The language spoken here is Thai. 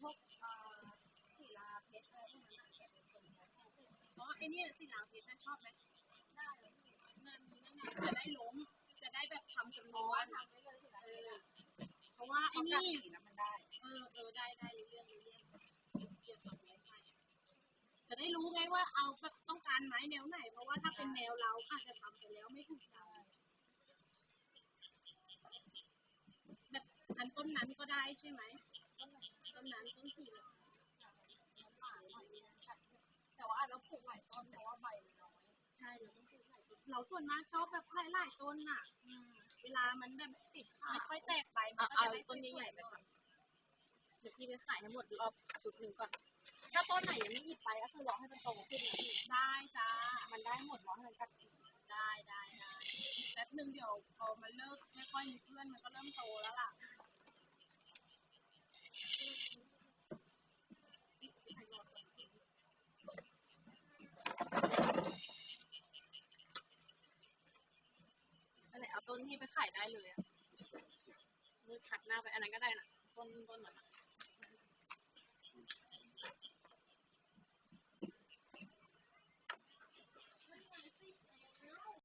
พวกเอ่อศิลาเพชรอะไรพวกนั้นอะแต่เป็นคนใช้อ๋อไอเนี่ยสีหลางเพชรน่ะชอบไหมได้เลยงานนี้นะงานจะได้ล้มจะได้แบบทำจำนอ๋อวนทำได้เลยศิลาเพชรอะเพราะว่าไอ้นี่แล้วมันได้ เออเออได้ได้เรื่องเรื่องเกี่ยวกับไม้ไผ่จะได้รู้ไงว่าเอาแบบต้องการไม้แนวไหน เพราะว่าถ้าเป็นแนวเราอาจจะทำไปแล้วไม่ถูกใจแบบอันต้นนั้นก็ได้ใช่ไหม ต้นนั้นต้นนั้นต้นสีแบบหวานหน่อยนึงค่ะแต่ว่าอาจจะปลูกหลายต้นเพราะว่าใบมันน้อย ใช่เราต้องปลูกหลายต้นเราส่วนมากชอบแบบหลายหลายๆต้นน่ะ อืมเวลามันแบบติดไม่ค่อยแตกใบมัเอาก็เอาจะได้ต้นใหญ่ๆไปก่อนเดี๋ยวพี่ไปขายให้หมดรอบชุดหนึ่งก่อน ถ้าต้นไหนยังไม่หยิบไปก็คือรอให้มันโตขึ้นนะพี่ได้จ้ามันได้หมดรอให้มันกัดสีได้ได้ได้แป๊บนึงเดี๋ยวพอมันเลิกไม่ค่อยมีเพื่อนมันก็เริ่มโตแล้วล่ะ นั่นแหละเอา ต้นที่ไปขายได้เลยอะมือถัดหน้าไปอันนั้นก็ได้นะต้นต้นนั้นอะ